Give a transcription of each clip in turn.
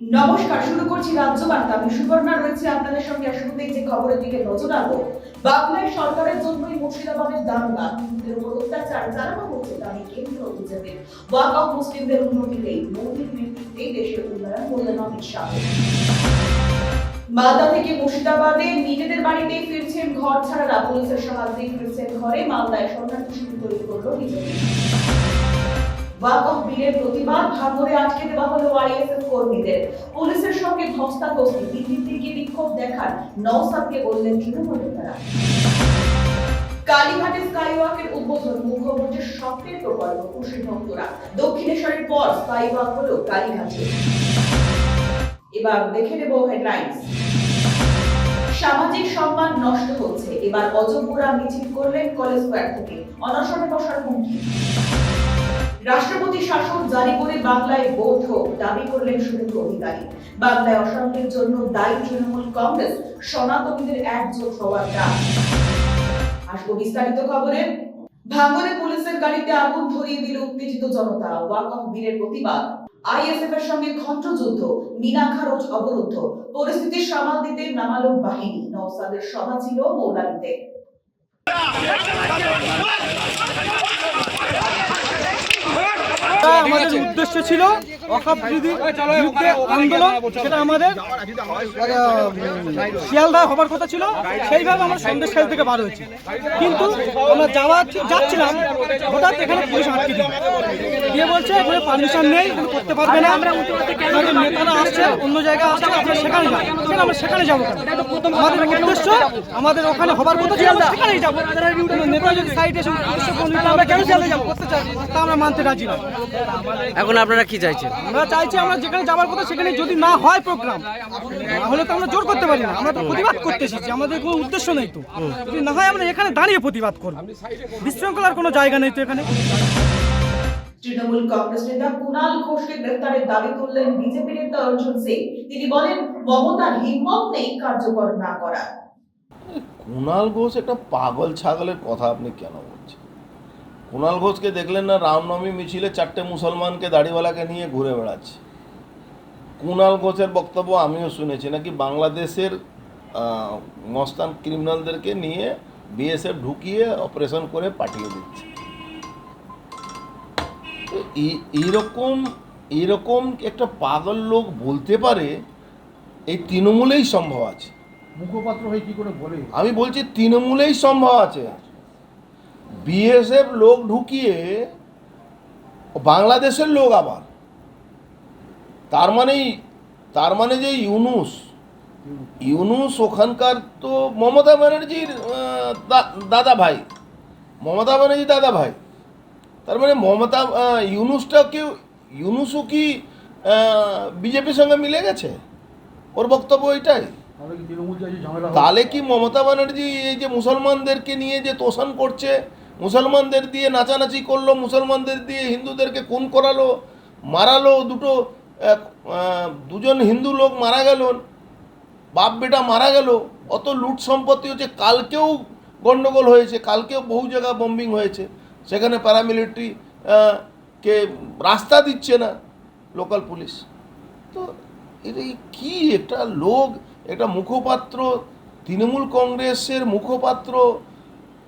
নমস্কার, শুরু করছি রাজ্য বার্তা আমি সুবর্ণা রয়েছে আপনাদের সঙ্গে শুরুতেই যে খবরের দিকে নজর রাখব। বাংলায় সরকারের জন্যই মুর্শিদাবাদের দাঙ্গা হিন্দুদের উপর অত্যাচার চালানো হচ্ছে দাবি কেন্দ্র বিজেপির ওয়াক অফ মুসলিমদের মোদীর নেতৃত্বেই দেশের উন্নয়ন বললেন অমিত শাহ। মালদা থেকে মুর্শিদাবাদে নিজেদের বাড়িতে ফিরছেন ঘর ছাড়ারা পুলিশের সাহায্যে ফিরছেন ঘরে। মালদায় শরণার্থী শিবির তৈরি করল বিজেপি ওয়াকফ বিলের প্রতিবাদ ভাঙরে আটকে দেওয়া হলো আইএসএফ কর্মীদের। পুলিশের সঙ্গে ধস্তাধস্তি দিল্লির দিকে বিক্ষোভ দেখার নওসাদকে বললেন তৃণমূল নেতারা স্কাইওয়াকের উদ্বোধন মুখ্যমন্ত্রীর প্রকল্প খুশি ভক্তরা। দক্ষিণেশ্বরের পর স্কাইওয়াক হলো কালীঘাটে। এবার দেখে নেব হেডলাইন্স সামাজিক সম্মান নষ্ট হচ্ছে। এবার অযোগ্যরা মিছিল করলেন কলেজ স্কোয়ার থেকে। অনশনে বসার হুমকি। রাষ্ট্রপতি শাসন জারি করে বাংলায় হোক দাবি করলেন শুভেন্দু অধিকারী। বাংলায় অশান্তির জন্য দায়ী তৃণমূল কংগ্রেস, সনাতনীদের একজোট হওয়ার ডাক আসব বিস্তারিত খবরে। ভাঙরে পুলিশের গাড়িতে আগুন ধরিয়ে দিল উত্তেজিত জনতা। ওয়াক অফ বীরের প্রতিবাদ। আইএসএফ এর সঙ্গে যুদ্ধ মিনাখারজ অবরুদ্ধ। পরিস্থিতি সামাল দিতে নামালো বাহিনী। নওসাদের সভা ছিল মৌলালিতে। এটা আমাদের উদ্দেশ্য ছিল অকাপ আন্দোলন, সেটা আমাদের শিয়ালদা হবার কথা ছিল, সেইভাবে আমরা সন্দেশখাল থেকে বার হয়েছি। কিন্তু আমরা যাওয়া যাচ্ছিলাম, হঠাৎ এখানে পুলিশ আটকে দিল। দিয়ে বলছে, এখানে পারমিশন নেই করতে পারবে না। আমাদের নেতারা আসছে, অন্য জায়গায় আসছে, আমরা সেখানে যাব। সেখানে আমরা সেখানে যাব আমাদের উদ্দেশ্য, আমাদের ওখানে হবার কথা ছিল, আমরা সেখানেই যাব। নেতা যদি সাইডে আমরা কেন চালে যাব? করতে চাই তা আমরা মানতে রাজি না এখন আপনারা কি চাইছেন? আমরা চাইছি আমরা যেখানে যাবার কথা সেখানে যদি না হয় প্রোগ্রাম তাহলে তো আমরা জোর করতে পারি না। আমরা তো প্রতিবাদ করতে এসেছি আমাদের কোনো উদ্দেশ্য নেই তো। যদি না হয় আমরা এখানে দাঁড়িয়ে প্রতিবাদ করব। বিশৃঙ্খলার কোনো জায়গা নেই তো এখানে। তৃণমূল কংগ্রেস নেতা কুণাল ঘোষকে গ্রেফতারের দাবি তুললেন বিজেপি নেতা অর্জুন সিং। তিনি বলেন মমতার হিম্মত নেই কার্যকর না করা কুণাল ঘোষ একটা পাগল ছাগলের কথা আপনি কেন বলছেন? কুণাল ঘোষকে দেখলেন না রামনবমী মিছিলে চারটে মুসলমানকে দাড়িওয়ালাকে নিয়ে ঘুরে বেড়াচ্ছে। কুণাল ঘোষের বক্তব্য আমিও শুনেছি। নাকি বাংলাদেশের মস্তান ক্রিমিনালদেরকে নিয়ে বিএসএফ ঢুকিয়ে অপারেশন করে পাঠিয়ে দিচ্ছে? তো এই- এইরকম এইরকম একটা পাগল লোক বলতে পারে এই তৃণমূলেই সম্ভব আছে। মুখপাত্র হয়ে কি করে বলে? আমি বলছি তৃণমূলেই সম্ভব আছে। বিএসএফ লোক ঢুকিয়ে বাংলাদেশের লোক আবার। তার মানেই তার মানে যে ইউনুস ইউনুস ওখানকার তো মমতা ব্যানার্জির দাদা ভাই। মমতা ব্যানার্জি দাদা ভাই। তার মানে মমতা ইউনুসটা কেউ ইউনুসও কি বিজেপির সঙ্গে মিলে গেছে? ওর বক্তব্য এটাই। তাহলে কি মমতা ব্যানার্জি এই যে মুসলমানদেরকে নিয়ে যে তোষণ করছে মুসলমানদের দিয়ে নাচানাচি করল, মুসলমানদের দিয়ে হিন্দুদেরকে খুন করালো, মারালো, দুটো দুজন হিন্দু লোক মারা গেল, বাপ বেটা মারা গেল, অত লুট সম্পত্তি হচ্ছে, কালকেও গন্ডগোল হয়েছে, কালকেও বহু জায়গা বম্বিং হয়েছে, সেখানে প্যারামিলিটারি কে রাস্তা দিচ্ছে না লোকাল পুলিশ তো এটা কি একটা লোক, একটা মুখপাত্র, তৃণমূল কংগ্রেসের মুখপাত্র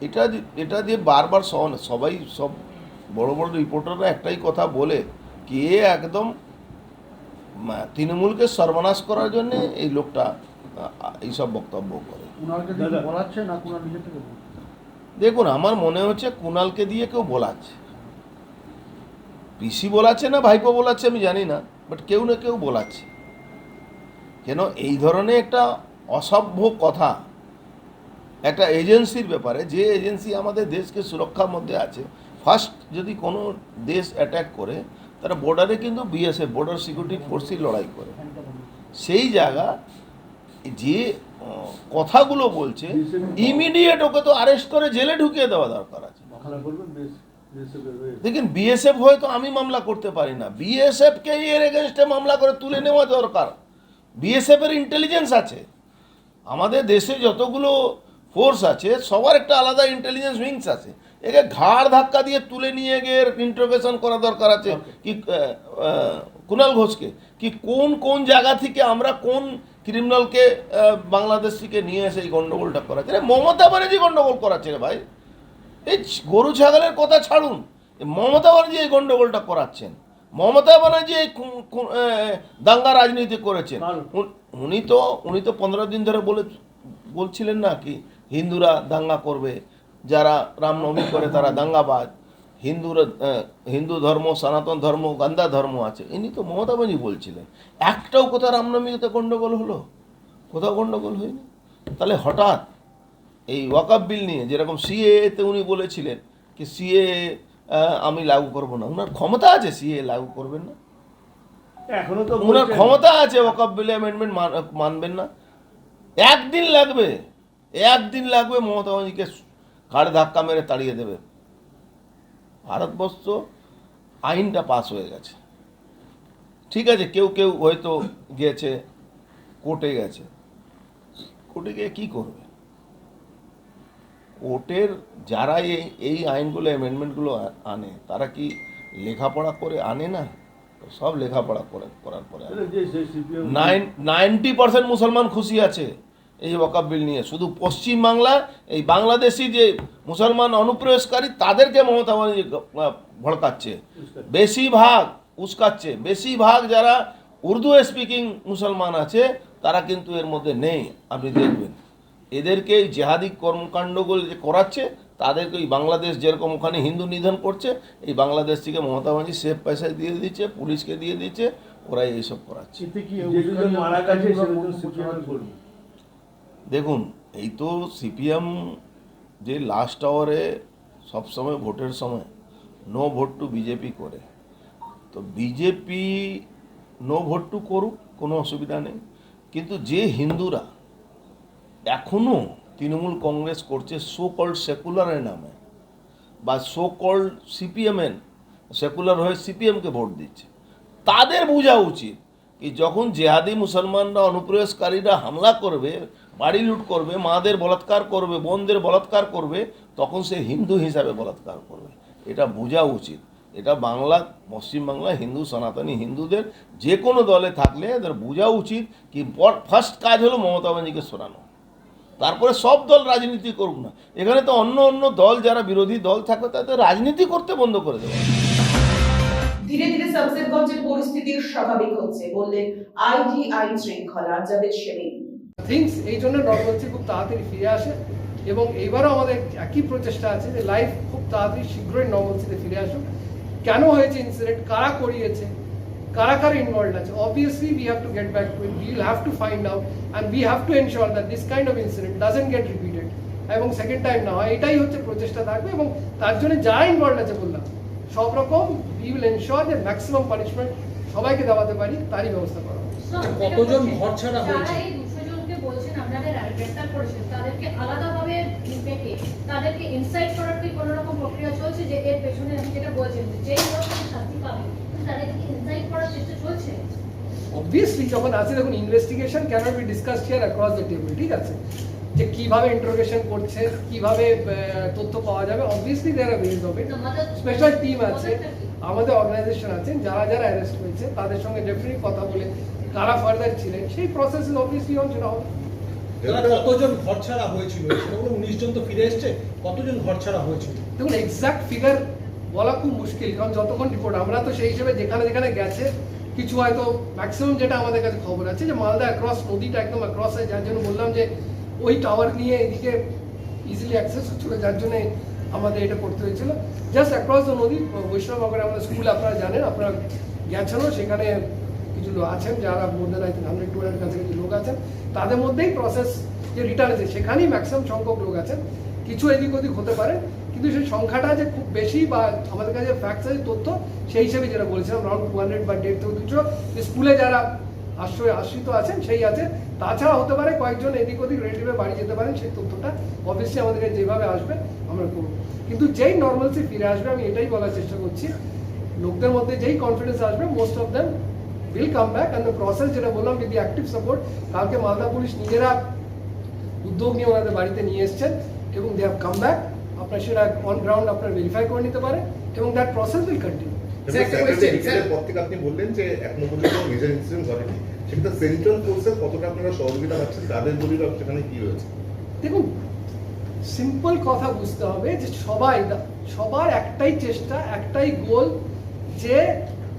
এটা যে- এটা দিয়ে বারবার সব- সবাই সব বড় বড় রিপোর্টাররা একটাই কথা বলে কি এ একদম তৃণমূলকে সর্বনাশ করার জন্য এই লোকটা এইসব বক্তব্য করে? দেখুন আমার মনে হচ্ছে কুণালকে দিয়ে কেউ বলাচ্ছে। পিসি বলাচ্ছে না ভাইপো বলাচ্ছে আমি জানি না বাট কেউ না কেউ বলাচ্ছে। কেন এই ধরনের একটা অসভ্য কথা একটা এজেন্সির ব্যাপারে, যে এজেন্সি আমাদের দেশকে সুরক্ষার মধ্যে আছে ফার্স্ট যদি কোনো দেশ অ্যাটাক করে, তারা বর্ডারে কিন্তু বিএসএফ বর্ডার সিকিউরিটি ফোর্সই লড়াই করে। সেই জায়গা, যে কথাগুলো বলছে ইমিডিয়েট ওকে তো অ্যারেস্ট করে জেলে ঢুকিয়ে দেওয়া দরকার আছে। দেখেন বিএসএফ হয়তো আমি মামলা করতে পারি না। বিএসএফকে এর এগেনস্টে মামলা করে তুলে নেওয়া দরকার। বিএসএফ এর ইন্টেলিজেন্স আছে। আমাদের দেশে যতগুলো ফোর্স আছে সবার একটা আলাদা ইন্টেলিজেন্স উইংস আছে। একে ঘাড় ধাক্কা দিয়ে তুলে নিয়ে গিয়ে ইন্টারোগেশন করা দরকার আছে। কি কুণাল ঘোষকে কি কোন কোন জায়গা থেকে আমরা কোন ক্রিমিনালকে বাংলাদেশ থেকে নিয়ে এসে এই গণ্ডগোলটা করাচ্ছে? রে মমতা ব্যানার্জি গণ্ডগোল করাচ্ছে রে ভাই। এই গরু ছাগলের কথা ছাড়ুন। মমতা ব্যানার্জি এই গণ্ডগোলটা করাচ্ছেন। মমতা ব্যানার্জি এই দাঙ্গা রাজনীতি করেছেন? উনি তো উনি তো পনেরো দিন ধরে বলে বলছিলেন না কি হিন্দুরা দাঙ্গা করবে যারা রামনবমী করে তারা দাঙ্গাবাজ। হিন্দুরা হিন্দু ধর্ম সনাতন ধর্ম গান্দা ধর্ম আছে। ইনি তো মমতা ব্যানার্জি বলছিলেন। একটাও কোথাও রামনবমীতে গণ্ডগোল হলো? কোথাও গণ্ডগোল হয়নি? তাহলে হঠাৎ এই ওয়াকাপ বিল নিয়ে যেরকম সিএতে উনি বলেছিলেন কি সিএ আমি লাগু করব না। ওনার ক্ষমতা আছে সিএ লাগু করবেন না? এখনও তো ওনার ক্ষমতা আছে ওয়াকাপ বিলে অ্যামেন্ডমেন্ট মানবেন না। একদিন লাগবে। একদিন লাগবে মমতা ব্যানার্জিকে ঘাড়ে ধাক্কা মেরে তাড়িয়ে দেবে। ভারতবর্ষ আইনটা পাস হয়ে গেছে। ঠিক আছে কেউ কেউ হয়তো গেছে কোর্টে গেছে। কোর্টে গিয়ে কী করবে? কোর্টের যারা এই এই আইনগুলো অ্যামেন্ডমেন্টগুলো আনে তারা কি লেখাপড়া করে আনে না? সব লেখাপড়া করে করার পরে নাইন নাইনটি পার্সেন্ট মুসলমান খুশি আছে। এই ওয়াকাব বিল নিয়ে শুধু পশ্চিম বাংলা এই বাংলাদেশি যে মুসলমান অনুপ্রবেশকারী তাদেরকে মমতা ব্যানার্জি ভড়কাচ্ছে। বেশিরভাগ উস্কাচ্ছে। বেশিরভাগ যারা উর্দু স্পিকিং মুসলমান আছে তারা কিন্তু এর মধ্যে নেই। আপনি দেখবেন এদেরকে এই জেহাদি কর্মকাণ্ডগুলো যে করাচ্ছে তাদেরকে এই বাংলাদেশ যেরকম ওখানে হিন্দু নিধন করছে এই বাংলাদেশ থেকে মমতা ব্যানার্জি সেফ পয়সা দিয়ে দিচ্ছে পুলিশকে দিয়ে দিচ্ছে ওরাই এইসব করাচ্ছে। দেখুন, এই তো সিপিএম যে লাস্ট আওয়ারে সবসময় ভোটের সময় নো ভোট টু বিজেপি করে। তো বিজেপি নো ভোট টু করুক, কোনো অসুবিধা নেই। কিন্তু যে হিন্দুরা এখনও তৃণমূল কংগ্রেস করছে সো কল্ড সেকুলারের নামে বা সো কল্ড সিপিএমের সেকুলার হয়ে সিপিএমকে ভোট দিচ্ছে, তাদের বোঝা উচিত কি যখন জেহাদি মুসলমানরা অনুপ্রবেশকারীরা হামলা করবে বাড়ি লুট করবে, মাদের বলাৎকার করবে, বোনদের বলাৎকার করবে, তখন সে হিন্দু হিসাবে বলাৎকার করবে। এটা বোঝা উচিত। এটা বাংলা পশ্চিমবাংলা হিন্দু, সনাতনী হিন্দুদের যে কোনো দলে থাকলে এদের বোঝা উচিত কি ফার্স্ট কাজ হলো মমতা ব্যানার্জিকে সরানো। তারপরে সব দল রাজনীতি করুক না। এখানে তো অন্য অন্য দল, যারা বিরোধী দল থাকবে, তাদের রাজনীতি করতে বন্ধ করে দেবে। ধীরে ধীরে শামসেরগঞ্জের পরিস্থিতি স্বাভাবিক হচ্ছে, বললেন শৃঙ্খলা, জাভেদ শেমিন থিংস এই জন্য নর্মালসি খুব তাড়াতাড়ি ফিরে আসে। এবং এইবারও আমাদের একই প্রচেষ্টা আছে যে লাইফ খুব তাড়াতাড়ি শীঘ্রই নর্মালসিতে ফিরে আসুক। কেন হয়েছে ইনসিডেন্ট কারা করিয়েছে? কারা কারা ইনভলভ আছে? Obviously we have to get back to we will have to find out and we have to ensure that this kind of incident doesn't get repeated এবং সেকেন্ড টাইম না হয়, এটাই হচ্ছে প্রচেষ্টা থাকবে এবং তার জন্য যারা ইনভলভ আছে বললাম, সব রকম উই উইল এনশোর যে ম্যাক্সিমাম পানিশমেন্ট সবাইকে দেওয়াতে পারি, তারই ব্যবস্থা করা কতজন ঘর ছাড়া হয়েছে যারা এই দুশো জনকে বলছেন আপনাদের গ্রেফতার তাদেরকে আলাদাভাবে ডেকে তাদেরকে ইনসাইট করার কি কোনো রকম প্রক্রিয়া চলছে যে এর পেছনে আপনি যেটা বলছেন যেই লোক শাস্তি পাবে তাদেরকে ইনসাইট করার চেষ্টা চলছে? অবভিয়াসলি যখন আছে দেখুন investigation cannot be discuss here across the table ঠিক আছে? যে কীভাবে ইন্টারোগেশন করছে কীভাবে তথ্য পাওয়া যাবে obviously there are ways special team আছে আমাদের অর্গানাইজেশন আছেন যারা যারা অ্যারেস্ট হয়েছে তাদের সঙ্গে ডেফিনেটলি কথা বলে কারা ফার্দার ছিলেন সেই প্রসেস অবভিয়াসলি অন সেটা হবে। কতজন ঘর ছাড়া হয়েছিল? সেগুলো উনিশ জন তো ফিরে এসছে। কতজন ঘর ছাড়া হয়েছিল? দেখুন এক্সাক্ট ফিগার বলা খুব মুশকিল কারণ যতক্ষণ রিপোর্ট আমরা তো সেই হিসেবে যেখানে যেখানে গেছে কিছু হয়তো ম্যাক্সিমাম যেটা আমাদের কাছে খবর আছে যে মালদা অ্যাক্রস নদীটা একদম অ্যাক্রস হয় যার জন্য বললাম যে ওই টাওয়ার নিয়ে এদিকে ইজিলি অ্যাক্সেস হচ্ছিল যার জন্য আমাদের এটা করতে হয়েছিল। জাস্ট অ্যাক্রস দ্য নদী বৈষ্ণবনগরে আমাদের স্কুল আপনারা জানেন আপনারা গেছেনও সেখানে কিছু আছেন যারা more than I think hundred to hundred কাছে কিছু লোক আছেন, তাদের মধ্যেই প্রসেস যে রিটার্ন আছে সেখানেই ম্যাক্সিমাম সংখ্যক লোক আছেন। কিছু এদিক ওদিক হতে পারে, কিন্তু সেই সংখ্যাটা যে খুব বেশি বা আমাদের কাছে ফ্যাক্টস আছে, তথ্য, সেই হিসেবে যেটা বলছিলাম রাউন্ড টু হান্ড্রেড বা দেড় থেকে দুশো স্কুলে যারা আশ্রয়, আশ্রিত আছেন, সেই আছে। তাছাড়া হতে পারে কয়েকজন এদিক ওদিক রিলেটিভে বাড়ি যেতে পারেন, সেই তথ্যটা অবভিয়াসলি আমাদের কাছে যেভাবে আসবে, আমরা করব। কিন্তু যেই নর্মালসি ফিরে আসবে, আমি এটাই বলার চেষ্টা করছি, লোকদের মধ্যে যেই কনফিডেন্স আসবে most of them will come back and the process যেটা বললাম উইথ দি অ্যাক্টিভ সাপোর্ট কালকে মালদা পুলিশ নিজেরা উদ্যোগ নিয়ে ওনাদের বাড়িতে নিয়ে এসছেন এবং দে হ্যাভ কাম ব্যাক আপনার সেটা অন গ্রাউন্ড আপনার ভেরিফাই করে নিতে পারে এবং that process will continue sir, একটা question, স্যার। পর থেকে আপনি বললেন যে এখনও পর্যন্ত মেজর ইনসিডেন্ট ঘটেনি। সেটা সেন্ট্রাল ফোর্সের কতটা আপনারা সহযোগিতা পাচ্ছেন? তাদের দলিল সেখানে কি রয়েছে? দেখুন সিম্পল কথা বুঝতে হবে যে সবাই সবার একটাই চেষ্টা একটাই গোল যে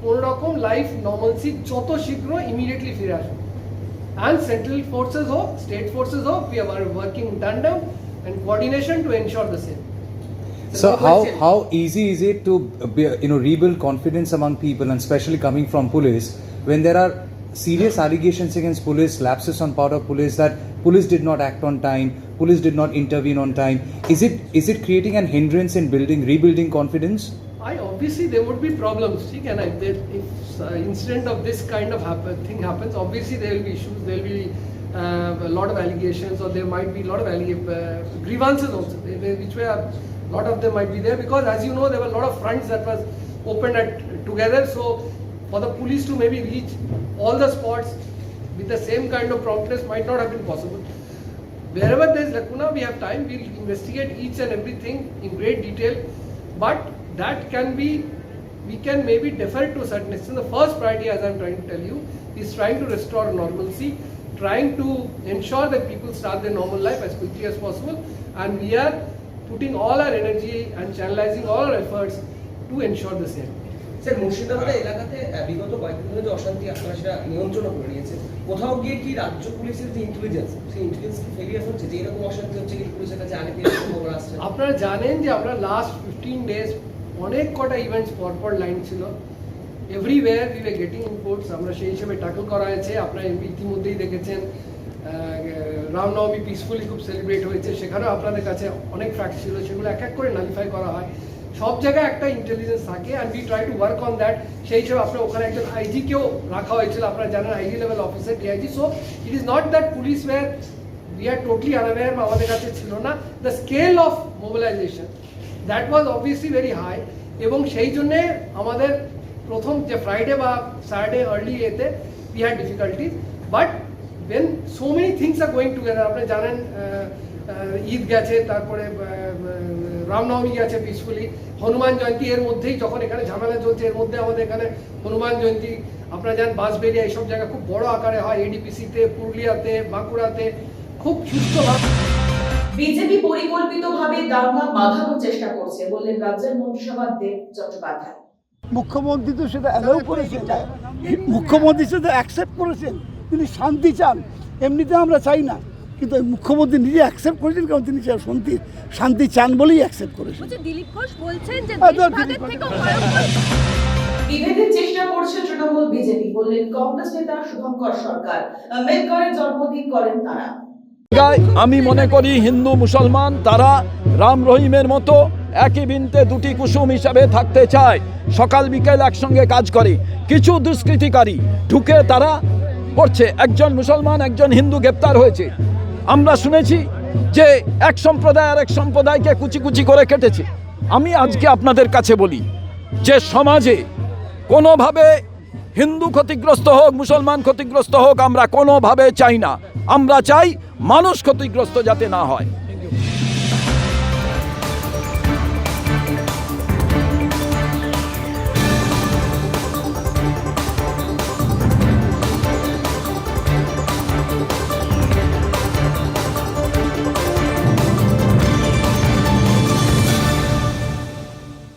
কোনো রকম লাইফ নর্মালসি যত শীঘ্র ইমিডিয়েটলি ফিরে আসবে অ্যান্ড সেন্ট্রাল ফোর্সেস হোক স্টেট ফোর্সেস হোক we are working tandem and coordination to ensure the same So how, how easy is it to be, you know rebuild confidence among people and especially coming from police when there are serious allegations against police, lapses on part of police that police did not act on time, police did not intervene on time. Is it is it creating an hindrance in building rebuilding confidence? I obviously there would be problems. See, can I, there, if uh, incident of this kind of happen, thing happens, obviously there will be issues. There will be uh, a lot of allegations, or there might be a lot of uh, grievances also, which were a lot of them might be there because, as you know, there were a lot of fronts that was opened at together. So, for the police to maybe reach all the spots with the same kind of promptness might not have been possible. Wherever there is lacuna, we have time, we'll investigate each and everything in great detail. But that can be, we can maybe defer to a certain extent. The first priority, as I'm trying to tell you, is trying to restore normalcy, trying to ensure that people start their normal life as quickly as possible. And we are putting all our energy and channelizing all our efforts to ensure the same. Sir Murshidabad এলাকাতে আহ, বিগত কয়েকদিন ধরে যে অশান্তি আপনারা সেটা নিয়ন্ত্রণ করে নিয়েছেন কোথাও গিয়ে কি রাজ্য পুলিশের যে ইন্টেলিজেন্স সেই ইন্টেলিজেন্স কি ফেলিয়ার হচ্ছে যে এরকম অশান্তি হচ্ছে কি পুলিশের কাছে আগে থেকে খবর আসছে আপনারা জানেন যে আমরা লাস্ট ফিফটিন ডেজ অনেক কটা ইভেন্টস পরপর লাইন ছিল। Everywhere we were getting inputs আমরা সেই হিসেবে ট্যাকল করা হয়েছে। আপনারা ইতিমধ্যেই দেখেছেন রামনবমী পিসফুলি খুব সেলিব্রেট হয়েছে। সেখানেও আপনাদের কাছে অনেক ফ্যাক্ট ছিল, সেগুলো এক এক করে নালিফাই করা হয়। সব জায়গায় একটা ইন্টেলিজেন্স থাকে and we try to work on that সেই হিসেবে আপনার ওখানে একজন আইজিকেও রাখা হয়েছিল। আপনারা জানেন IG level officer DIG so it is not that police were we are totally unaware আমাদের কাছে ছিল না। The scale of mobilisation that was obviously very high এবং সেই জন্যে আমাদের প্রথম যে ফ্রাইডে বা স্যাটারডে আর্লি এতে we had difficulties but when so many things are going together আপনি জানেন ঈদ গেছে, তারপরে রামনবমী গেছে পিসফুলি হনুমান জয়ন্তী এর মধ্যেই যখন এখানে ঝামেলা চলছে, এর মধ্যে আমাদের এখানে হনুমান জয়ন্তী। আপনারা জানেন বাঁশবেরিয়া এইসব জায়গা খুব বড় আকারে হয়। এডিপিসিতে পুরুলিয়াতে, বাঁকুড়াতে, খুব সুস্থভাবে বিজেপি পরিকল্পিতভাবে দাঙ্গা বাঁধানোর চেষ্টা করছে বললেন রাজ্যের মন্ত্রিসভার দেব চট্টোপাধ্যায়। মুখ্যমন্ত্রী তো সেটা অ্যালাউ করেছেন। মুখ্যমন্ত্রী সেটা অ্যাকসেপ্ট করেছেন তিনি শান্তি চান। এমনিতে আমরা চাই না কিন্তু মুখ্যমন্ত্রী নিজে অ্যাকসেপ্ট করেছেন কারণ তিনি শান্তি শান্তি চান বলেই অ্যাকসেপ্ট করেছেন। দিলীপ ঘোষ বলছেন যে বিভেদের চেষ্টা করছে তৃণমূল বিজেপি বললেন কংগ্রেস নেতা শুভঙ্কর সরকার। আম্বেদকরের জন্মদিন করেন তারা? আমি মনে করি হিন্দু মুসলমান তারা রাম রহিমের মতো একই বিনতে দুটি কুসুম হিসাবে থাকতে চায়। সকাল বিকেল একসঙ্গে কাজ করে। কিছু দুষ্কৃতিকারী ঢুকে তারা করছে। একজন মুসলমান, একজন হিন্দু গ্রেপ্তার হয়েছে। আমরা শুনেছি যে এক সম্প্রদায় আর এক সম্প্রদায়কে কুচি কুচি করে কেটেছে। আমি আজকে আপনাদের কাছে বলি যে সমাজে কোনোভাবে হিন্দু ক্ষতিগ্রস্ত হোক, মুসলমান ক্ষতিগ্রস্ত হোক, আমরা কোনোভাবে চাই না। আমরা চাই মানুষ ক্ষতিগ্রস্ত যাতে না হয়।